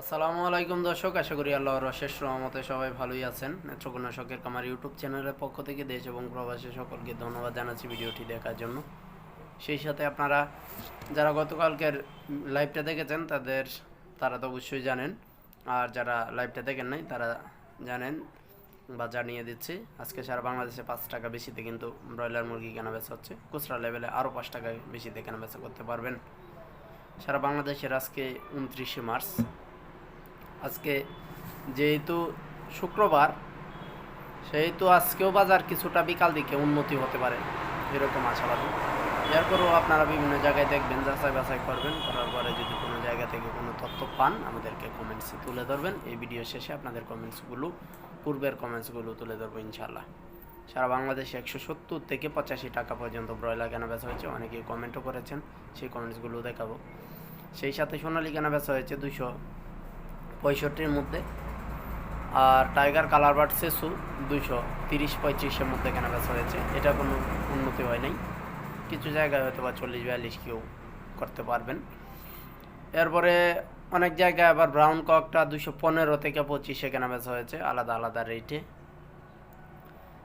আসসালামু আলাইকুম দর্শক, আশা করি আল্লাহর অশেষ রহমতে সবাই ভালোই আছেন। নেত্রকোনা শখের কামার ইউটিউব চ্যানেলের পক্ষ থেকে দেশ এবং প্রবাসী সকলকে ধন্যবাদ জানাচ্ছি ভিডিওটি দেখার জন্য। সেই সাথে আপনারা যারা গতকালকের লাইভটা দেখেছেন, তাদের, তারা তো অবশ্যই জানেন। আর যারা লাইভটা দেখেন নাই, তারা জানেন বা জানিয়ে দিচ্ছি, আজকে সারা বাংলাদেশে পাঁচ টাকা বেশিতে কিন্তু ব্রয়লার মুরগি কেনা বেচা হচ্ছে। খুচরা লেভেলে আরও পাঁচ টাকা বেশিতে কেনা বেচা করতে পারবেন। সারা বাংলাদেশের আজকে উনত্রিশে মার্চ। আজকে যেহেতু শুক্রবার, সেহেতু আজকেও বাজার কিছুটা বিকাল দিকে উন্নতি হতে পারে, এরকম আশাবাদী। এরপরও আপনারা বিভিন্ন জায়গায় দেখবেন, যাচাই বাছাই করবেন, করার পরে যদি কোনো জায়গা থেকে কোনো তথ্য পান, আমাদেরকে কমেন্টসে তুলে ধরবেন। এই ভিডিও শেষে আপনাদের কমেন্টসগুলো পূর্বের কমেন্টসগুলো তুলে ধরবো ইনশাল্লাহ সারা বাংলাদেশে একশো সত্তর থেকে পঁচাশি টাকা পর্যন্ত ব্রয়লার কেনা বেচা হয়েছে। অনেকেই কমেন্টও করেছেন, সেই কমেন্টসগুলো দেখাবো। সেই সাথে সোনালি কেনা বেচা হয়েছে দুশো পঁয়ষট্টির মধ্যে। আর টাইগার কালার বার্ড সেসু দুশো তিরিশ পঁয়ত্রিশের মধ্যে কেনা বেচা হয়েছে। এটা কোনো উন্নতি হয় নাই। কিছু জায়গায় হয়তো বা চল্লিশ বিয়াল্লিশ কেউ করতে পারবেন। এরপরে অনেক জায়গায় আবার ব্রাউন ককটা দুশো পনেরো থেকে পঁচিশে কেনা বেচা হয়েছে, আলাদা আলাদা রেটে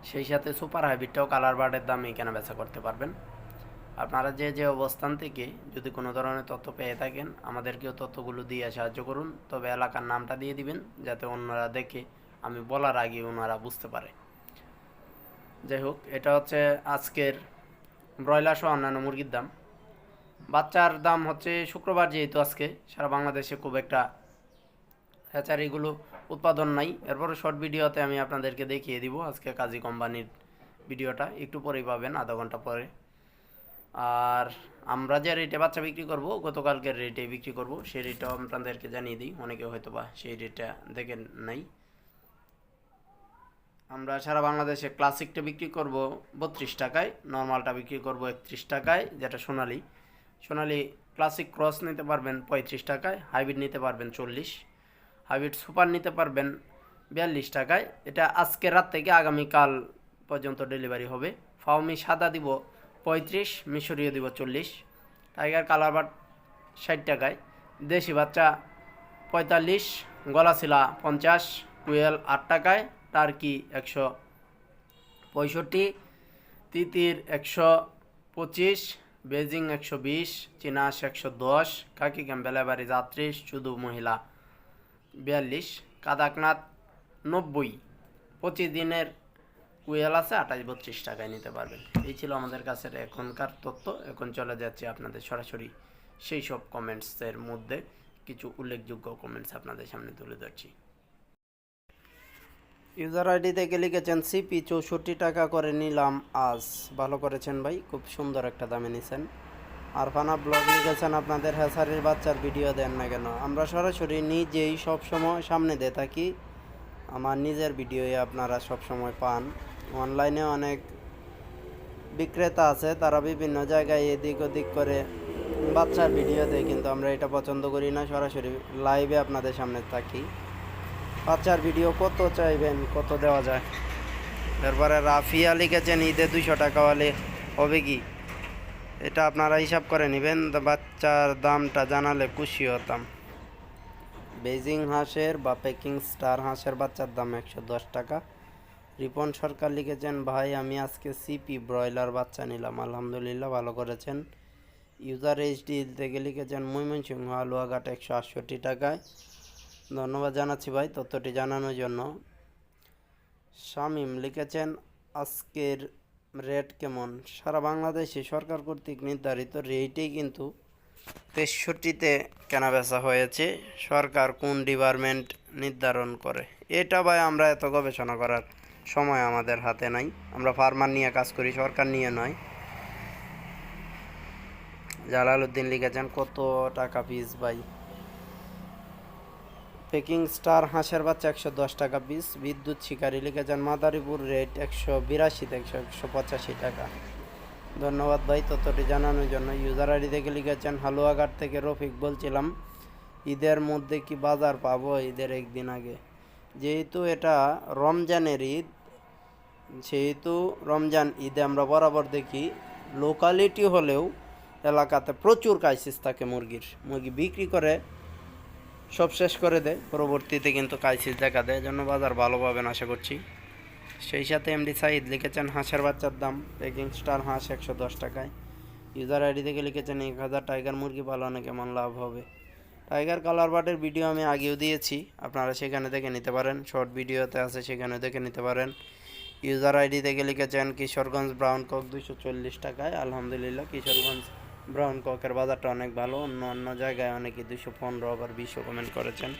সেই সাথে সুপার হাইব্রিডটাও কালার বার্ডের দামে কেনা বেচা করতে পারবেন। আপনারা যে যে অবস্থান থেকে যদি কোনো ধরনের তথ্য পেয়ে থাকেন, আমাদেরকেও তথ্যগুলো দিয়ে সাহায্য করুন। তবে এলাকার নামটা দিয়ে দিবেন, যাতে অন্যরা দেখে আমি বলার আগে ওনারা বুঝতে পারে। যাই হোক, এটা হচ্ছে আজকের ব্রয়লার সহ অন্যান্য মুরগির দাম। বাচ্চার দাম হচ্ছে শুক্রবার যেহেতু আজকে, সারা বাংলাদেশে খুব একটা হ্যাচারিগুলো উৎপাদন নাই। এরপরে শর্ট ভিডিওতে আমি আপনাদেরকে দেখিয়ে দিব আজকে কাজী কোম্পানির ভিডিওটা। একটু পরেই পাবেন, আধা ঘণ্টা পরে। আর আমরা যে রেটে বাচ্চা বিক্রি করব, গতকালকের রেটে বিক্রি করব, সেই রেটটাও আপনাদেরকে জানিয়ে দিই। অনেকে হয়তো বা সেই রেটটা দেখে নাই। আমরা সারা বাংলাদেশে ক্লাসিকটা বিক্রি করব বত্রিশ টাকায় নর্মালটা বিক্রি করব একত্রিশ টাকায়, যেটা সোনালি। সোনালি ক্লাসিক ক্রস নিতে পারবেন পঁয়ত্রিশ টাকায় হাইব্রিড নিতে পারবেন চল্লিশ। হাইব্রিড সুপার নিতে পারবেন বিয়াল্লিশ টাকায়। এটা আজকে রাত থেকে আগামীকাল পর্যন্ত ডেলিভারি হবে। ফাউমি সাদা দিব পঁয়ত্রিশ, মিশরীয় দিব চল্লিশ। টাইগার কালার বাট ষাট টাকায়। দেশি বাচ্চা পঁয়তাল্লিশ গলাশিলা পঞ্চাশ কুয়েল আট টাকায়, টার্কি একশো পঁয়ষট্টি, তিতির একশো পঁচিশ, বেজিং একশো বিশ, চিনাস একশো দশ, কাকি ক্যাম্বেলাবাড়ি যাত্রিশ শুধু মহিলা বিয়াল্লিশ, কাদাকনাথ নব্বই। পঁচিশ দিনের কুয়েল আছে, আঠাশ বত্রিশ টাকায় নিতে পারবেন। এই ছিল আমাদের কাছে এখনকার তথ্য। এখন চলে যাচ্ছে আপনাদের সরাসরি সেই সব কমেন্টসের মধ্যে। কিছু উল্লেখযোগ্য কমেন্টস আপনাদের সামনে তুলে ধরছি। ইউজার আইডি থেকে লিখেছেন সিপি চৌষট্টি টাকা করে নিলাম আজ। ভালো করেছেন ভাই, খুব সুন্দর একটা দামে নিছেন। আরফানা ব্লগ লিখেছেন, আপনাদের হ্যাসারির বাচ্চার ভিডিও দেন না কেন? আমরা সরাসরি নিজেই সব সময় সামনে দিয়ে থাকি। আমার নিজের ভিডিওই আপনারা সব সময় পান। অনলাইনে অনেক বিক্রেতা আছে, তারা বিভিন্ন জায়গায় এদিক ওদিক করে বাচ্চার ভিডিও দেয়, কিন্তু আমরা এটা পছন্দ করি না। সরাসরি লাইভে আপনাদের সামনে থাকি। বাচ্চার ভিডিও কত চাইবেন, কত দেওয়া যায়? এরপরে রাফিয়া লিখেছেন, ঈদে দুইশো টাকা হলে হবে কি? এটা আপনারা হিসাব করে নেবেন বাচ্চার দামটা জানালে খুশি হতাম। বেজিং হাঁসের বা পেকিং স্টার হাঁসের বাচ্চার দাম একশো দশ টাকা। রিপন সরকার লিখেছেন, ভাই, আমি আজকে সিপি ব্রয়লার বাচ্চা নিলাম, আলহামদুলিল্লাহ, ভালো করেছেন। ইউজার এইচডি থেকে লিখেছেন, ময়মনসিংহ আলুয়াঘাট একশো আটষট্টি টাকায়। ধন্যবাদ জানাচ্ছি ভাই তথ্যটি জানানোর জন্য। শামিম লিখেছেন, আজকের রেট কেমন? সারা বাংলাদেশে সরকার কর্তৃক নির্ধারিত রেটেই কিন্তু তেষট্টিতে কেনাবেচা হয়েছে। সরকার কোন ডিপার্টমেন্ট নির্ধারণ করে? এটা ভাই আমরা এত গবেষণা করার সময় আমাদের হাতে নাই। আমরা ফার্মার নিয়ে কাজ করি, সরকার নিয়ে নয়। জালালউদ্দিন লিখেছেন, কত টাকা পিস ভাই? পেকিং স্টার হাঁসের বাচ্চা একশো দশ টাকা পিস বিদ্যুৎ শিকারী লিখেছেন, মাদারীপুর রেট একশো বিরাশি থেকে একশো পঁচাশি টাকা। ধন্যবাদ ভাই, তথ্যটি জানানোর জন্য। ইউজার আইডি থেকে লিখেছেন, হালুয়াঘাট থেকে রফিক বলছিলাম, ঈদের মধ্যে কি বাজার পাবো? ঈদের একদিন আগে। যেহেতু এটা রমজানের ঈদ সেহেতু রমজান ঈদে আমরা বরাবর দেখি লোকালিটি হলেও এলাকাতে প্রচুর ক্রাইসিস থাকে মুরগির। মুরগি বিক্রি করে, সব শেষ করে দেয়। পরবর্তীতে কিন্তু কাইসিস দেখা দেয়। জন্য বাজার ভালো পাবেন আশা করছি। সেই সাথে এমডি সাইদ লিখেছেন, হাঁসের বাচ্চার দাম পেকিং স্টার হাঁস একশো দশ টাকায়। ইউজার আইডি থেকে লিখেছেন, এক হাজার টাইগার মুরগি পালনে কেমন লাভ হবে? টাইগার কালার বাটের ভিডিও আমি আগেও দিয়েছি। আপনারা সেখানে দেখে নিতে পারেন। শর্ট ভিডিওতে আছে সেখানে দেখে নিতে পারেন। ইউজার আইডি থেকে লিখেছেন কিশোরগঞ্জ ব্রাউন কক দুশো চল্লিশ টাকায়। আলহামদুলিল্লাহ, কিশোরগঞ্জ ব্রাউন ককের বাজারটা অনেক ভালো। অন্য অন্য জায়গায় অনেকে দুশো পনেরো আবার বিশও কমেন্ট করেছেন।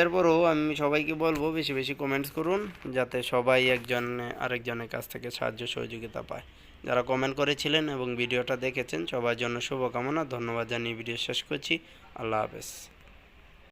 এরপরও আমি সবাইকে বলব, বেশি বেশি কমেন্টস করুন, যাতে সবাই একজন আরেকজনের কাছ থেকে সাহায্য সহযোগিতা পায়। যারা কমেন্ট করেছিলেন এবং ভিডিওটা দেখেছেন, সবার জন্য শুভকামনা। ধন্যবাদ জানিয়ে ভিডিও শেষ করছি। আল্লাহ হাফেজ।